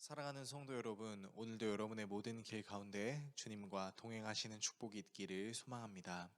사랑하는 성도 여러분, 오늘도 여러분의 모든 길 가운데 주님과 동행하시는 축복이 있기를 소망합니다.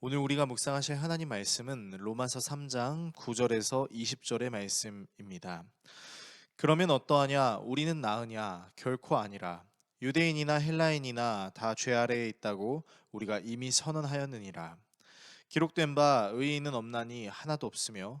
오늘 우리가 묵상하실 하나님 말씀은 로마서 3장 9절에서 20절의 말씀입니다. 그러면 어떠하냐? 우리는 나으냐? 결코 아니라. 유대인이나 헬라인이나 다 죄 아래에 있다고 우리가 이미 선언하였느니라. 기록된 바 의인은 없나니 하나도 없으며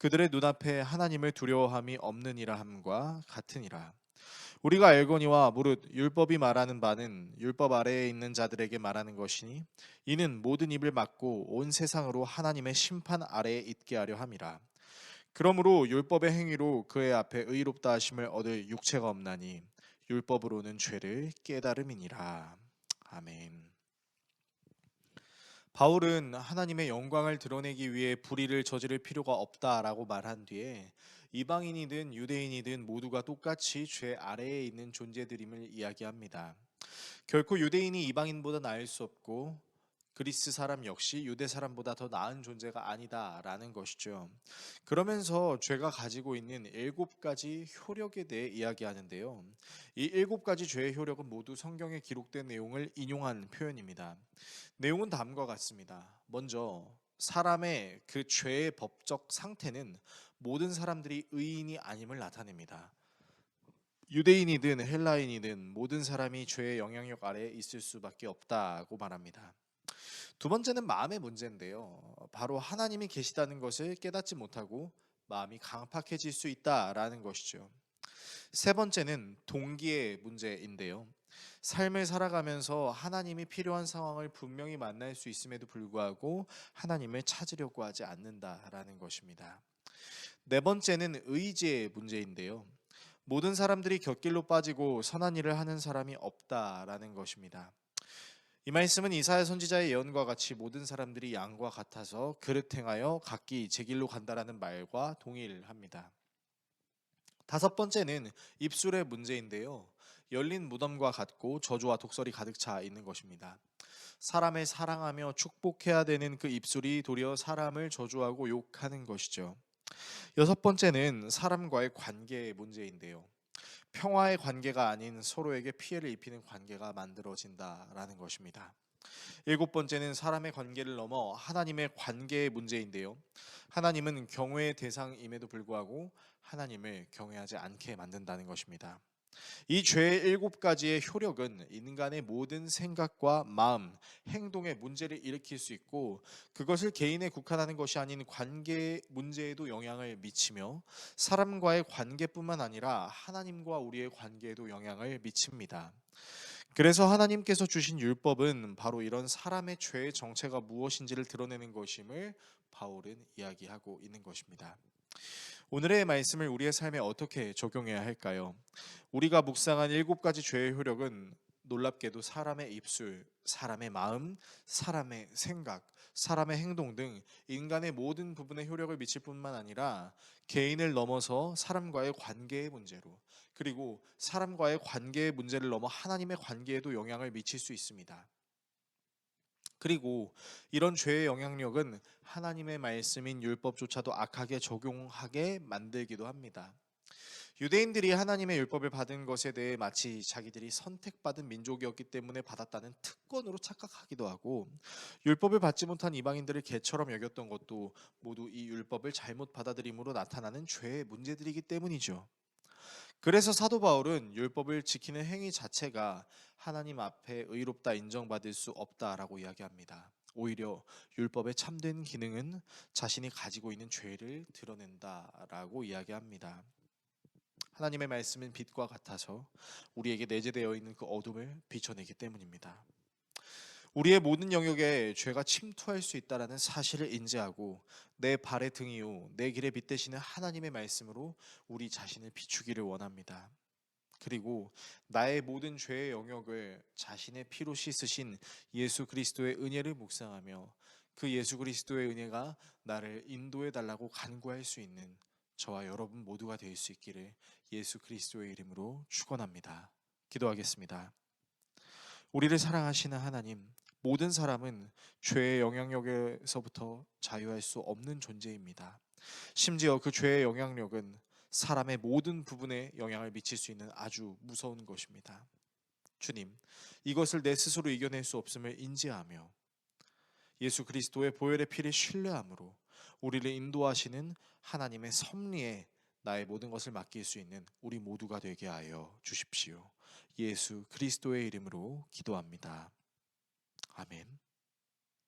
그들의 눈앞에 하나님을 두려워함이 없느니라 함과 같으니라 우리가 알거니와 무릇 율법이 말하는 바는 율법 아래에 있는 자들에게 말하는 것이니 이는 모든 입을 막고 온 세상으로 하나님의 심판 아래에 있게 하려 함이라. 그러므로 율법의 행위로 그의 앞에 의롭다 하심을 얻을 육체가 없나니 율법으로는 죄를 깨달음이니라. 아멘. 바울은 하나님의 영광을 드러내기 위해 불의를 저지를 필요가 없다라고 말한 뒤에 이방인이든 유대인이든 모두가 똑같이 죄 아래에 있는 존재들임을 이야기합니다. 결코 유대인이 이방인보다 나을 수 없고 그리스 사람 역시 유대 사람보다 더 나은 존재가 아니다라는 것이죠. 그러면서 죄가 가지고 있는 일곱 가지 효력에 대해 이야기하는데요. 이 일곱 가지 죄의 효력은 모두 성경에 기록된 내용을 인용한 표현입니다. 내용은 다음과 같습니다. 먼저 사람의 그 죄의 법적 상태는 모든 사람들이 의인이 아님을 나타냅니다. 유대인이든 헬라인이든 모든 사람이 죄의 영향력 아래에 있을 수밖에 없다고 말합니다. 두 번째는 마음의 문제인데요. 바로 하나님이 계시다는 것을 깨닫지 못하고 마음이 강팍해질 수 있다라는 것이죠. 세 번째는 동기의 문제인데요. 삶을 살아가면서 하나님이 필요한 상황을 분명히 만날 수 있음에도 불구하고 하나님을 찾으려고 하지 않는다라는 것입니다. 네 번째는 의지의 문제인데요. 모든 사람들이 곁길로 빠지고 선한 일을 하는 사람이 없다라는 것입니다. 이 말씀은 이사야 선지자의 예언과 같이 모든 사람들이 양과 같아서 그릇 행하여 각기 제 길로 간다라는 말과 동일합니다. 다섯 번째는 입술의 문제인데요. 열린 무덤과 같고 저주와 독설이 가득 차 있는 것입니다. 사람을 사랑하며 축복해야 되는 그 입술이 도리어 사람을 저주하고 욕하는 것이죠. 여섯 번째는 사람과의 관계의 문제인데요. 평화의 관계가 아닌 서로에게 피해를 입히는 관계가 만들어진다라는 것입니다. 일곱 번째는 사람의 관계를 넘어 하나님의 관계의 문제인데요. 하나님은 경외의 대상임에도 불구하고 하나님을 경외하지 않게 만든다는 것입니다. 이 죄의 일곱 가지의 효력은 인간의 모든 생각과 마음, 행동에 문제를 일으킬 수 있고 그것을 개인에 국한하는 것이 아닌 관계 문제에도 영향을 미치며 사람과의 관계뿐만 아니라 하나님과 우리의 관계에도 영향을 미칩니다. 그래서 하나님께서 주신 율법은 바로 이런 사람의 죄의 정체가 무엇인지를 드러내는 것임을 바울은 이야기하고 있는 것입니다. 오늘의 말씀을 우리의 삶에 어떻게 적용해야 할까요? 우리가 묵상한 일곱 가지 죄의 효력은 놀랍게도 사람의 입술, 사람의 마음, 사람의 생각, 사람의 행동 등 인간의 모든 부분에 효력을 미칠 뿐만 아니라 개인을 넘어서 사람과의 관계의 문제로 그리고 사람과의 관계의 문제를 넘어 하나님의 관계에도 영향을 미칠 수 있습니다. 그리고 이런 죄의 영향력은 하나님의 말씀인 율법조차도 악하게 적용하게 만들기도 합니다. 유대인들이 하나님의 율법을 받은 것에 대해 마치 자기들이 선택받은 민족이었기 때문에 받았다는 특권으로 착각하기도 하고 율법을 받지 못한 이방인들을 개처럼 여겼던 것도 모두 이 율법을 잘못 받아들임으로 나타나는 죄의 문제들이기 때문이죠. 그래서 사도 바울은 율법을 지키는 행위 자체가 하나님 앞에 의롭다 인정받을 수 없다라고 이야기합니다. 오히려 율법의 참된 기능은 자신이 가지고 있는 죄를 드러낸다라고 이야기합니다. 하나님의 말씀은 빛과 같아서 우리에게 내재되어 있는 그 어둠을 비춰내기 때문입니다. 우리의 모든 영역에 죄가 침투할 수 있다라는 사실을 인지하고 내 발의 등이요 내 길에 빛대시는 하나님의 말씀으로 우리 자신을 비추기를 원합니다. 그리고 나의 모든 죄의 영역을 자신의 피로 씻으신 예수 그리스도의 은혜를 묵상하며 그 예수 그리스도의 은혜가 나를 인도해 달라고 간구할 수 있는 저와 여러분 모두가 될 수 있기를 예수 그리스도의 이름으로 축원합니다. 기도하겠습니다. 우리를 사랑하시는 하나님, 모든 사람은 죄의 영향력에서부터 자유할 수 없는 존재입니다. 심지어 그 죄의 영향력은 사람의 모든 부분에 영향을 미칠 수 있는 아주 무서운 것입니다. 주님, 이것을 내 스스로 이겨낼 수 없음을 인지하며 예수 그리스도의 보혈의 피를 신뢰함으로 우리를 인도하시는 하나님의 섭리에 나의 모든 것을 맡길 수 있는 우리 모두가 되게 하여 주십시오. 예수 그리스도의 이름으로 기도합니다. 아멘.